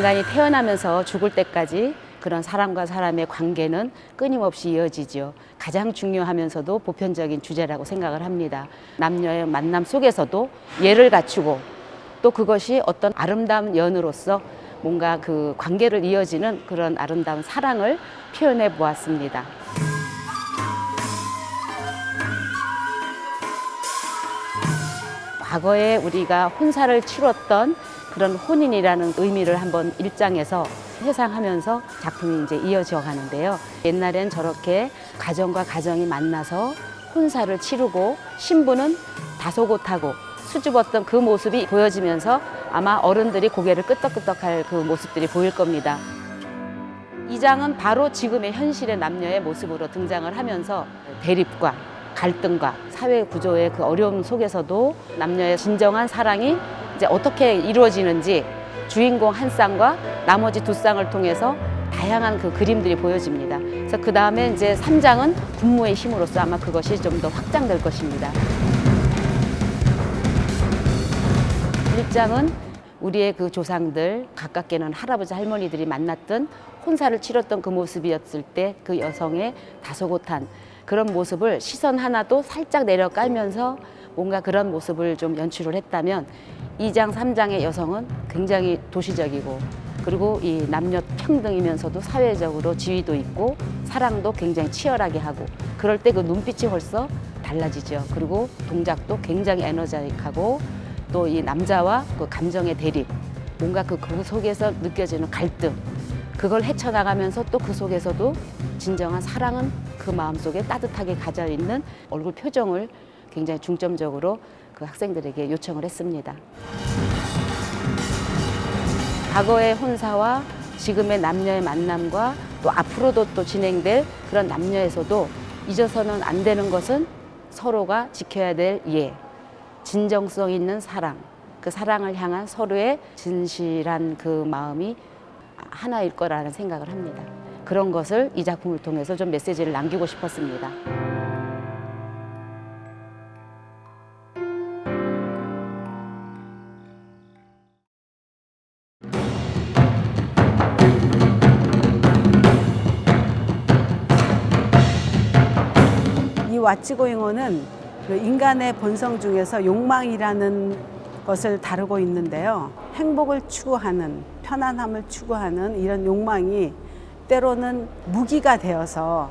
인간이 태어나면서 죽을 때까지 그런 사람과 사람의 관계는 끊임없이 이어지죠. 가장 중요하면서도 보편적인 주제라고 생각을 합니다. 남녀의 만남 속에서도 예를 갖추고 또 그것이 어떤 아름다운 연으로서 뭔가 그 관계를 이어지는 그런 아름다운 사랑을 표현해 보았습니다. 과거에 우리가 혼사를 치렀던 그런 혼인이라는 의미를 한번 일장에서 회상하면서 작품이 이제 이어져 가는데요. 옛날엔 저렇게 가정과 가정이 만나서 혼사를 치르고 신부는 다소곳하고 수줍었던 그 모습이 보여지면서 아마 어른들이 고개를 끄덕끄덕할 그 모습들이 보일 겁니다. 이 장은 바로 지금의 현실의 남녀의 모습으로 등장을 하면서 대립과 갈등과 사회 구조의 그 어려움 속에서도 남녀의 진정한 사랑이 이제 어떻게 이루어지는지 주인공 한 쌍과 나머지 두 쌍을 통해서 다양한 그 그림들이 보여집니다. 그래서 그 다음에 이제 삼장은 군무의 힘으로써 아마 그것이 좀 더 확장될 것입니다. 일장은 우리의 그 조상들 가깝게는 할아버지 할머니들이 만났던 혼사를 치렀던 그 모습이었을 때 그 여성의 다소곳한 그런 모습을 시선 하나도 살짝 내려 깔면서 뭔가 그런 모습을 좀 연출을 했다면 이장삼장의 여성은 굉장히 도시적이고 그리고 이 남녀 평등이면서도 사회적으로 지위도 있고 사랑도 굉장히 치열하게 하고 그럴 때 그 눈빛이 벌써 달라지죠. 그리고 동작도 굉장히 에너자익하고 또 이 남자와 그 감정의 대립, 뭔가 그, 그 속에서 느껴지는 갈등, 그걸 헤쳐나가면서 또 그 속에서도 진정한 사랑은 그 마음속에 따뜻하게 가져 있는 얼굴 표정을 굉장히 중점적으로 그 학생들에게 요청을 했습니다. 과거의 혼사와 지금의 남녀의 만남과 또 앞으로도 또 진행될 그런 남녀에서도 잊어서는 안 되는 것은 서로가 지켜야 될 예, 진정성 있는 사랑, 그 사랑을 향한 서로의 진실한 그 마음이 하나일 거라는 생각을 합니다. 그런 것을 이 작품을 통해서 좀 메시지를 남기고 싶었습니다. 왓츠고잉어는 그 인간의 본성 중에서 욕망이라는 것을 다루고 있는데요. 행복을 추구하는, 편안함을 추구하는 이런 욕망이 때로는 무기가 되어서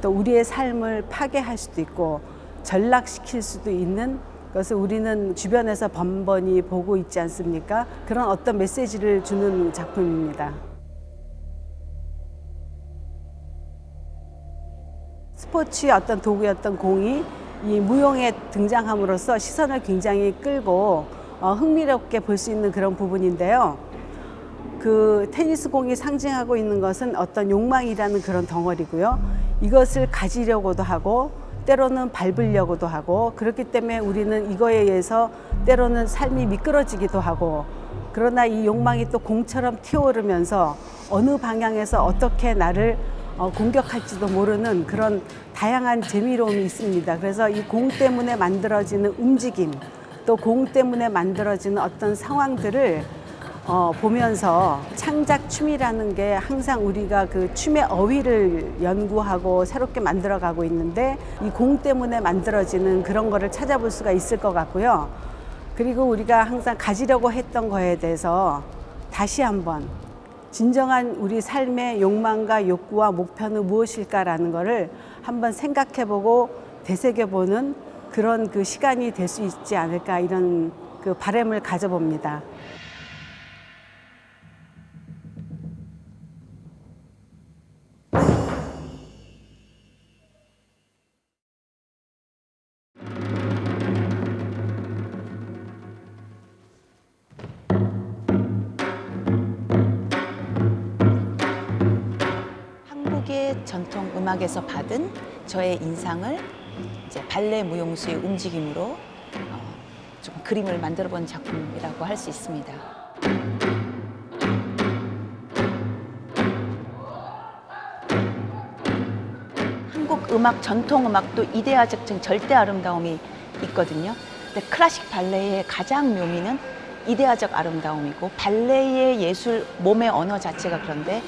또 우리의 삶을 파괴할 수도 있고 전락시킬 수도 있는 것을 우리는 주변에서 번번이 보고 있지 않습니까? 그런 어떤 메시지를 주는 작품입니다. 스포츠의 어떤 도구였던 공이 이 무용에 등장함으로써 시선을 굉장히 끌고 어, 흥미롭게 볼 수 있는 그런 부분인데요. 그 테니스 공이 상징하고 있는 것은 어떤 욕망이라는 그런 덩어리고요. 이것을 가지려고도 하고 때로는 밟으려고도 하고 그렇기 때문에 우리는 이거에 의해서 때로는 삶이 미끄러지기도 하고 그러나 이 욕망이 또 공처럼 튀어오르면서 어느 방향에서 어떻게 나를 어, 공격할지도 모르는 그런 다양한 재미로움이 있습니다. 그래서 이 공 때문에 만들어지는 움직임, 또 공 때문에 만들어지는 어떤 상황들을 어, 보면서 창작 춤이라는 게 항상 우리가 그 춤의 어휘를 연구하고 새롭게 만들어가고 있는데 이 공 때문에 만들어지는 그런 거를 찾아볼 수가 있을 것 같고요. 그리고 우리가 항상 가지려고 했던 거에 대해서 다시 한번 진정한 우리 삶의 욕망과 욕구와 목표는 무엇일까라는 거를 한번 생각해보고 되새겨보는 그런 그 시간이 될 수 있지 않을까 이런 그 바람을 가져봅니다. 전통 음악에서 받은 저의 인상을 이제 발레 무용수의 움직임으로 어, 좀 그림을 만들어 본 작품이라고 할 수 있습니다. 한국 음악 전통 음악도 이데아적 절대 아름다움이 있거든요. 근데 클래식 발레의 가장 묘미는 이데아적 아름다움이고 발레의 예술 몸의 언어 자체가 그런데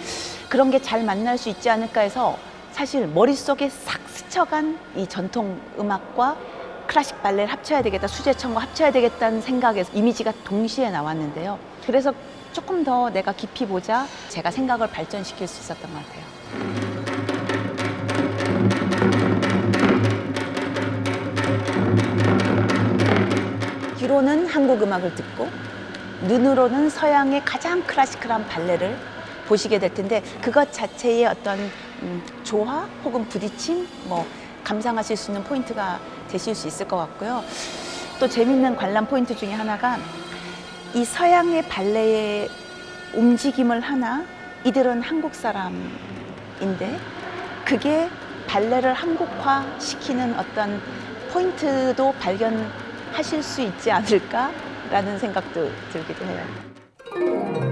그런 게 잘 만날 수 있지 않을까 해서 사실 머릿속에 싹 스쳐간 이 전통 음악과 클래식 발레를 합쳐야 되겠다, 수제청과 합쳐야 되겠다는 생각에서 이미지가 동시에 나왔는데요. 그래서 조금 더 내가 깊이 보자 제가 생각을 발전시킬 수 있었던 것 같아요. 귀로는 한국 음악을 듣고 눈으로는 서양의 가장 클래시컬한 발레를 보시게 될 텐데 그것 자체의 어떤 음, 조화 혹은 부딪힘 뭐 감상하실 수 있는 포인트가 되실 수 있을 것 같고요. 또 재밌는 관람 포인트 중에 하나가 이 서양의 발레의 움직임을 하나 이들은 한국 사람인데 그게 발레를 한국화 시키는 어떤 포인트도 발견하실 수 있지 않을까라는 생각도 들기도 해요.